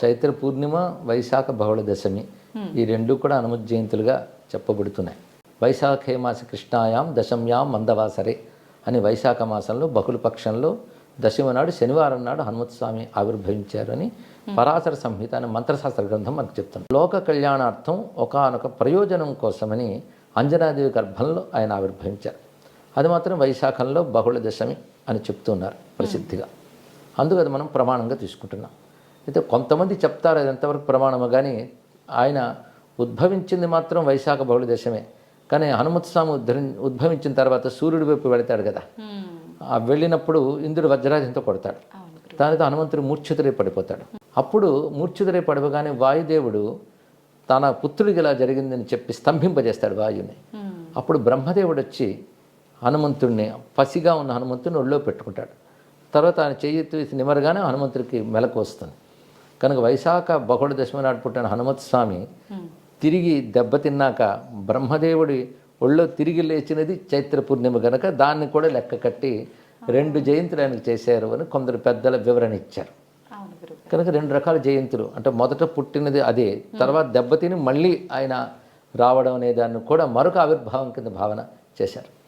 చైత్ర పూర్ణిమ వైశాఖ బహుళ దశమి. ఈ రెండు కూడా హనుమత్ జయంతులుగా చెప్పబడుతున్నాయి. వైశాఖే మాస కృష్ణాయాం దశమ్యాం మందవాసరే అని వైశాఖ మాసంలో బహుళ పక్షంలో దశమి నాడు శనివారం నాడు హనుమత్ స్వామి ఆవిర్భవించారు అని పరాశర సంహిత అనే మంత్రశాస్త్ర గ్రంథం మనకు చెప్తుంది. లోక కళ్యాణార్థం ఒకానొక ప్రయోజనం కోసమని అంజనాదేవి గర్భంలో ఆయన ఆవిర్భవించారు. అది మాత్రం వైశాఖంలో బహుళ దశమి అని చెప్తున్నారు ప్రసిద్ధిగా. అందుకు అది మనం ప్రమాణంగా తీసుకుంటున్నాం. అయితే కొంతమంది చెప్తారు అది ఎంతవరకు ప్రమాణము కానీ ఆయన ఉద్భవించింది మాత్రం వైశాఖ బహుళ దశమే. కానీ హనుమత్ స్వామి ఉద్ధరి ఉద్భవించిన తర్వాత సూర్యుడి వైపు వెళతాడు కదా. ఆ వెళ్ళినప్పుడు ఇంద్రుడు వజ్రాజంతో కొడతాడు. దానితో హనుమంతుడు మూర్ఛితుడే పడిపోతాడు. అప్పుడు మూర్ఛితుడే పడిపోగానే వాయుదేవుడు తన పుత్రుడికి ఇలా జరిగిందని చెప్పి స్తంభింపజేస్తాడు వాయుని. అప్పుడు బ్రహ్మదేవుడు వచ్చి హనుమంతుడిని పసిగా ఉన్న హనుమంతుడిని ఒళ్ళో పెట్టుకుంటాడు. తర్వాత ఆయన చెయ్యి తీసి నిమరగానే హనుమంతుడికి మెలకు వస్తుంది. కనుక వైశాఖ బహుళ దశమి నాడు పుట్టిన హనుమత్ స్వామి తిరిగి దెబ్బతిన్నాక బ్రహ్మదేవుడి ఒళ్ళో తిరిగి లేచినది చైత్ర పూర్ణిమ కనుక దాన్ని కూడా లెక్క కట్టి రెండు జయంతులు ఆయనకు చేశారు అని కొందరు పెద్దల వివరణ ఇచ్చారు. కనుక రెండు రకాల జయంతులు. అంటే మొదట పుట్టినది అదే తర్వాత దెబ్బతిని మళ్ళీ ఆయన రావడం అనే దాన్ని కూడా మరొక ఆవిర్భావం కింద భావన చేశారు.